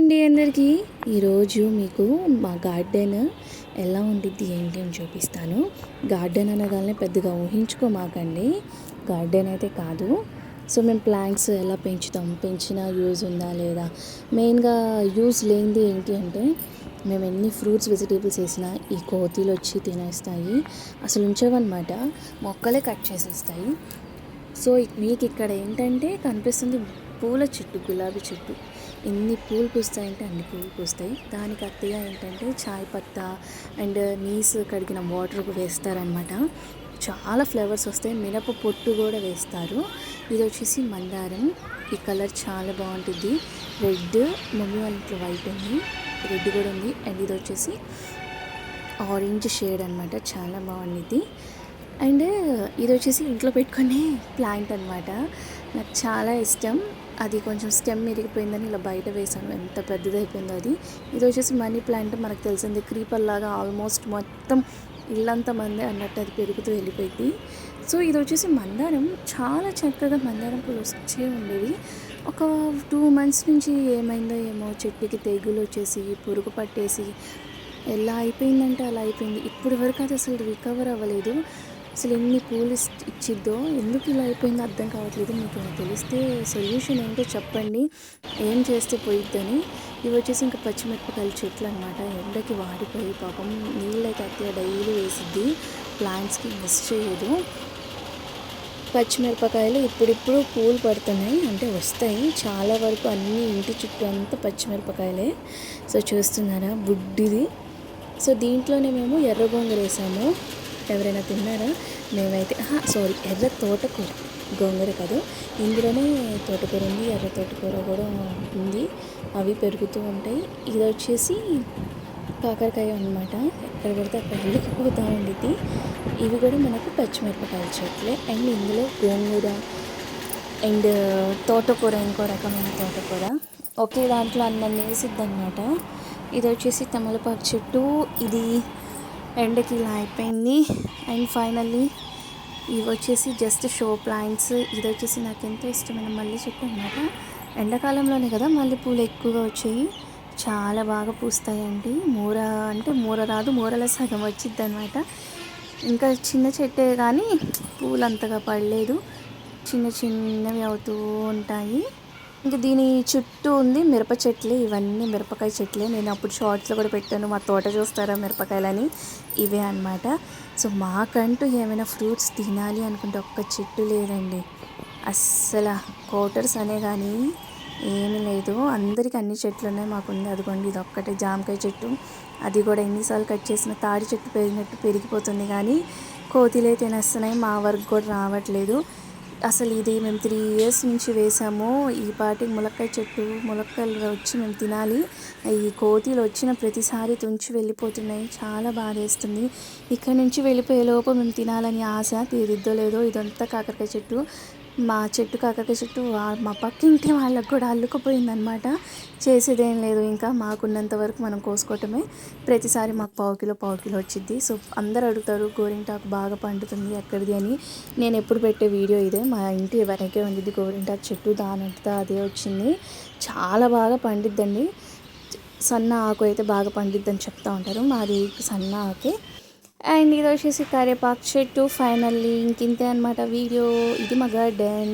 అండి అందరికీ. ఈరోజు మీకు మా గార్డెన్ ఎలా ఉండిద్ది ఏంటి అని చూపిస్తాను. గార్డెన్ అనగానే పెద్దగా ఊహించుకోమాకండి. గార్డెన్ అయితే కాదు. సో మేము ప్లాంట్స్ ఎలా పెంచుతాం? పెంచినా యూజ్ ఉందా లేదా? మెయిన్గా యూజ్ లేనిది ఏంటి అంటే మేము ఎన్ని ఫ్రూట్స్ వెజిటేబుల్స్ వేసినా ఈ కోతిలు వచ్చి తినేస్తాయి. అసలు ఉంచవన్నమాట. మొక్కలే కట్ చేసేస్తాయి. సో మీకు ఇక్కడ ఏంటంటే కనిపిస్తుంది పూల చెట్టు గులాబీ చెట్టు. ఎన్ని పూలు పూస్తాయంటే అన్ని పూలు పూస్తాయి. దానికి అత్తయ్య ఏంటంటే చాయ్ పత్తా అండ్ నీస్ కడిగిన వాటర్ వేస్తారనమాట చాలా ఫ్లేవర్స్ వస్తాయి. మినప పొట్టు కూడా వేస్తారు. ఇది వచ్చేసి మందారం. ఈ కలర్ చాలా బాగుంటుంది. రెడ్ మమ్మీ వాళ్ళ ఇంట్లో వైట్ ఉంది. రెడ్ కూడా ఉంది. అండ్ ఇది వచ్చేసి ఆరెంజ్ షేడ్ అనమాట చాలా బాగుంది. అండ్ ఇది వచ్చేసి ఇంట్లో పెట్టుకునే ప్లాంట్ అనమాట నాకు చాలా ఇష్టం. అది కొంచెం స్టెమ్ ఇరిగిపోయిందని ఇలా బయట వేసాను. ఎంత పెద్దదైపోయిందో అది. ఇది వచ్చేసి మనీ ప్లాంట్ మనకు తెలిసింది. క్రీపర్ లాగా ఆల్మోస్ట్ మొత్తం ఇల్లంతా మందే అన్నట్టు అది పెరుగుతూ వెళ్ళిపోయింది. సో ఇది వచ్చేసి మందారం. చాలా చక్కగా మందారం పూలు వచ్చే ఉండేవి. ఒక టూ మంత్స్ నుంచి ఏమైందో ఏమో చెట్టుకి తెగులు వచ్చేసి పురుగు పట్టేసి ఎలా అయిపోయిందంటే అలా అయిపోయింది. ఇప్పటి వరకు అది అసలు రికవర్ అవ్వలేదు. అసలు ఎన్ని పూలు ఇచ్చిద్దో ఎందుకు ఇలా అయిపోయిందో అర్థం కావట్లేదు. మీకు తెలిస్తే సొల్యూషన్ ఏంటో చెప్పండి. ఏం చేస్తే పోయిద్దని. ఇవి వచ్చేసి ఇంకా పచ్చిమిరపకాయల చెట్లు అనమాట ఎండకి వాడిపోయి పాపం నీళ్ళైతే అత్తయ్య డైలీ వేసిద్ది. ప్లాంట్స్కి మిస్ చేయదు. పచ్చిమిరపకాయలు ఇప్పుడిప్పుడు పూలు పడుతున్నాయి. అంటే వస్తాయి. చాలా వరకు అన్ని ఇంటి చుట్టూ అంతా పచ్చిమిరపకాయలే. సో చూస్తున్నారా? బుడ్డిది. సో దీంట్లోనే మేము ఎర్ర గోంగూర వేసాము ఎవరైనా తిన్నారా? మేమైతే సారీ ఎర్ర తోటకూర గోంగూర కాదు. ఇందులోనే తోటకూర ఉంది ఎర్ర తోటకూర కూడా ఉంది. అవి పెరుగుతూ ఉంటాయి. ఇది వచ్చేసి కాకరకాయ అనమాట ఎక్కడ పడితే అక్కడ వెళ్ళిపోతూ ఉండిద్ది. ఇవి కూడా మనకు పచ్చిమిరపకాయల చెట్లే. అండ్ ఇందులో గోంగూర అండ్ తోటకూర ఇంకో రకమైన తోటకూర. ఒకే దాంట్లో అన్నం వేసిద్ది అనమాట ఇది వచ్చేసి తమలపాకు చెట్టు. ఇది ఎండకి ఇలా అయిపోయింది. అండ్ ఫైనల్లీ ఇవి వచ్చేసి జస్ట్ షో ప్లాంట్స్. ఇది వచ్చేసి నాకు ఎంతో ఇష్టమైన మల్లె చెట్టు అనమాట ఎండాకాలంలోనే కదా మల్లె పూలు ఎక్కువగా వచ్చాయి. చాలా బాగా పూస్తాయండి. మూర అంటే మూర రాదు మూరల సగం వచ్చిద్ది అనమాట ఇంకా చిన్న చెట్టే కానీ పూలు అంతగా పడలేదు. చిన్న చిన్నవి అవుతూ ఉంటాయి. ఇంకా దీని చుట్టూ ఉంది మిరప చెట్లే. ఇవన్నీ మిరపకాయ చెట్లే. నేను అప్పుడు షార్ట్స్లో కూడా పెట్టాను. మా తోట చూస్తారా మిరపకాయలని? ఇవే అనమాట సో మాకంటూ ఏమైనా ఫ్రూట్స్ తినాలి అనుకుంటే ఒక్క చెట్టు లేదండి. అస్సలు కోటర్స్ అనే కానీ ఏమీ లేదు. అందరికి అన్ని చెట్లు ఉన్నాయి మాకుంది. అదిగోండి ఇది ఒక్కటే జామకాయ చెట్టు. అది కూడా ఎన్నిసార్లు కట్ చేసిన తాడి చెట్టు పెరిగినట్టు పెరిగిపోతుంది కానీ కోతిలే తినేస్తున్నాయి. మా వరకు కూడా రావట్లేదు. అసలు ఇది మేము త్రీ ఇయర్స్ నుంచి వేసాము. ఈ పాటి ములక్కాయ చెట్టు ములక్కాయలు వచ్చి మేము తినాలి. ఈ కోతిలు వచ్చిన ప్రతిసారి తుంచి వెళ్ళిపోతున్నాయి. చాలా బాధ వేస్తుంది. ఇక్కడ నుంచి వెళ్ళిపోయే లోపు మేము తినాలని ఆశ తీరిద్దో లేదో ఇదంతా కాకరకాయ చెట్టు. మా చెట్టు కాకరకాయ చెట్టు మా పక్కింటి వాళ్ళకు కూడా అల్లుకుపోయిందనమాట చేసేదేం లేదు. ఇంకా మాకున్నంత వరకు మనం కోసుకోవటమే. ప్రతిసారి మాకు పావు కిలో పావు కిలో వచ్చింది సో అందరు అడుగుతారు గోరింటాకు బాగా పండుతుంది ఎక్కడిది? అని. నేను ఎప్పుడు పెట్టే వీడియో ఇదే. మా ఇంటి వెనకే ఉంది గోరింటాకు చెట్టు. దానంతా అదే వచ్చింది. చాలా బాగా పండిద్దండి. సన్న ఆకు అయితే బాగా పండిద్దని చెప్తా ఉంటారు. మాది సన్న ఆకే. అండ్ ఇది వచ్చేసి కరేపాకు చెట్టు ఫైనల్లీ ఇంకింతే అనమాట వీడియో. ఇది మా గార్డెన్.